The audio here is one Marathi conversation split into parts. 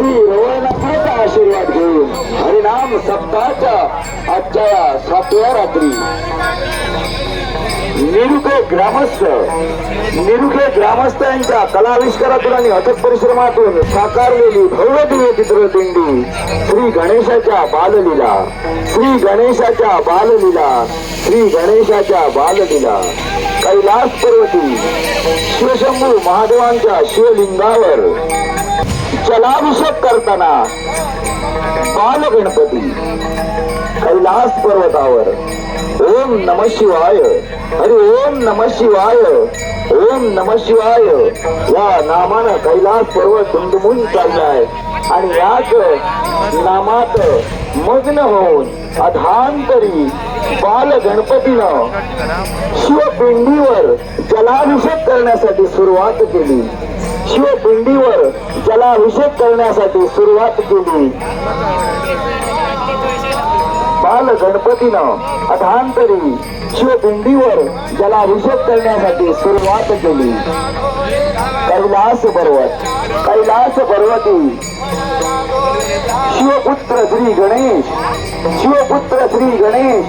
श्री रवळनाथाचा आशीर्वाद घेऊन. हरिनाम सप्ताहाच्या आजच्या सातव्या रात्री. निरुखे ग्रामस्थ निरुखे ग्रामस्थ यांच्या कलाविष्कारातून आणि अथक परिश्रमातून साकारलेली भव्य दिव्य चित्रदिंडी श्री गणेशाच्या बाललीला. श्री गणेशाच्या बाललीला. श्री गणेशाच्या बाललीला. कैलास पर्वती शिवशंभू महादेवांच्या शिवलिंगावर जलाभिषेक करताना बाल गणपती कैलास पर्वतावर ओम नम शिवाय अरे ओम नम शिवाय ओम नम शिवाय या नामानं कैलास पर्वत दुमदुमून चाललाय. आणि याच नामात मग्न होऊन अधांतरी बाल गणपतीनं शिवपिंडीवर जलाभिषेक करण्यासाठी सुरुवात केली. शिवपिंडीवर जलाभिषेक करण्यासाठी सुरुवात केली. बाल गणपतीनं अधांतरी शिवपिंडीवर जलाभिषेक करण्यासाठी सुरुवात केली. कैलास पर्वत कैलास पर्वती. शिवपुत्र श्री गणेश शिवपुत्र श्री गणेश.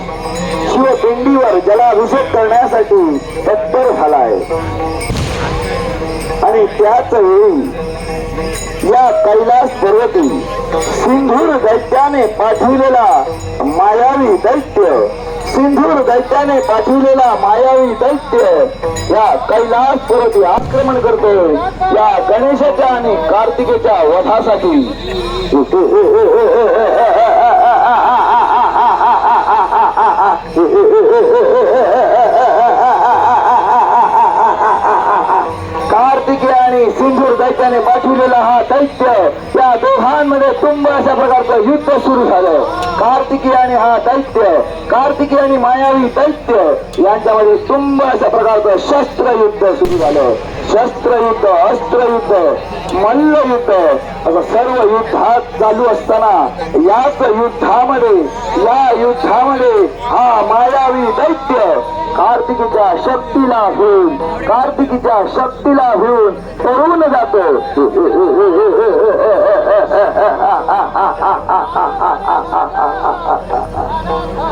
शिवपिंडीवर जलाभिषेक करण्यासाठी तत्पर झालाय. आणि त्याच वेळी या कैलास पर्वती सिंधूर दैत्याने पाठविलेला मायावी दैत्य सिंधूर दैत्याने पाठविलेला मायावी दैत्य या कैलास पर्वती आक्रमण करतोय या गणेशाच्या आणि कार्तिकेच्या वधासाठी. सिंधूर दैत्याने पाठविलेला हा दैत्य या दोघांमध्ये तुंब अशा प्रकारचं युद्ध सुरू झालं. कार्तिकी आणि हा दैत्य कार्तिकी आणि मायावी दैत्य यांच्यामध्ये तुंब अशा प्रकारचं शस्त्र युद्ध सुरू झालं. शस्त्र युद्ध अस्त्र युद्ध मल्ल युद्ध असं सर्व युद्धात चालू असताना याच युद्धामध्ये या युद्धामध्ये हा मायावी दैत्य कार्तिकीच्या शक्तीला घेऊन कार्तिकीच्या शक्तीला होऊन तरुण जातो.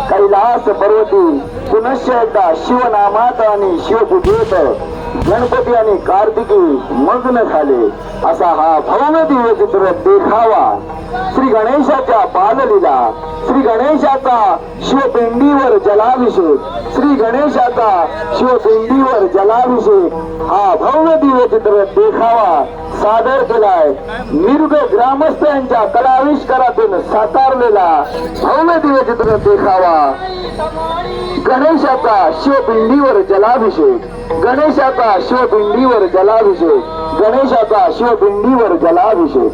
कैलास पर्वती पुनश्च एकदा शिवनामात आणि शिवपूजेत गणपती आणि कार्तिकी मग्न झाले. असा हा भव्य दिव्य चित्र देखावा. श्री गणेशाच्या बाललीला श्री गणेशाचा शिवपिंडीवर जलाभिषेक श्री गणेशाचा शिवपिंडीवर जलाभिषेक हा भव्य दिव्य चित्र देखावा. सादर केलाय. निर्ग ग्रामस्थ यांच्या कलाविष्कारातून साकारलेला भव्य दिव्य चित्र देखावा. गणेशाचा शिवपिंडीवर जलाभिषेक. गणेशाचा शिवपिंडीवर जलाभिषेक. गणेशाचा शिवपिंडीवर जलाभिषेक.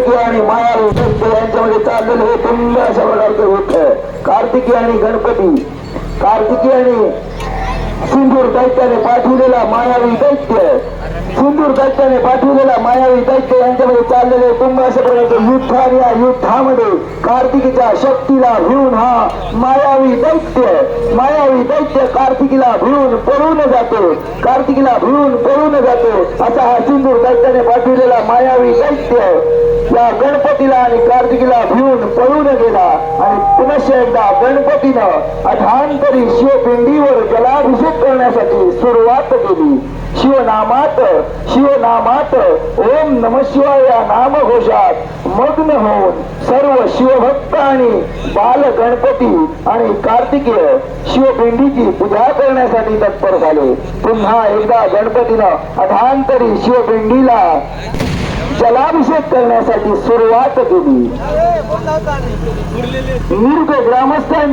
कार्तिकी आणि मायावी दैत्य यांच्यामध्ये चाललेलं हे तुंब अशा प्रकारचं होत. कार्तिकी आणि गणपती. कार्तिकी आणि सिंधूर दैत्याने पाठवलेला मायावी दैत्य. सिंदूर दैत्याने पाठवलेला मायावी दैत्य यांच्यामध्ये चाललेले कुंभ अशा प्रकारचं युद्ध आणि या युद्धामध्ये कार्तिकीच्या शक्तीला भिवून हा मायावी दैत्य मायावी दैत्य कार्तिकीला भिवून पळून जातो कार्तिकीला भिवून पळून जातो असा हा सिंदूर दैत्याने पाठवलेला मायावी दैत्य. या गणपतीला आणि कार्तिकीला भिवून पळून गेला आणि पुनश एकदा गणपतीनं अठांतरी शिवपिंडीवर जलाभिषेक करण्यासाठी सुरुवात केली. शिवनामात शिवनामात ओम नम शिवाय या नामघोषात मग्न होऊन सर्व शिवभक्त आणि बाल गणपती आणि कार्तिकेय शिवपिंडीची पूजा करण्यासाठी तत्पर झाले. पुन्हा एकदा गणपतीनं अधांतरी शिवपिंडीला जलाभिषेक करण्यासाठी सुरुवात केली. निर्ग ग्रामस्थांनी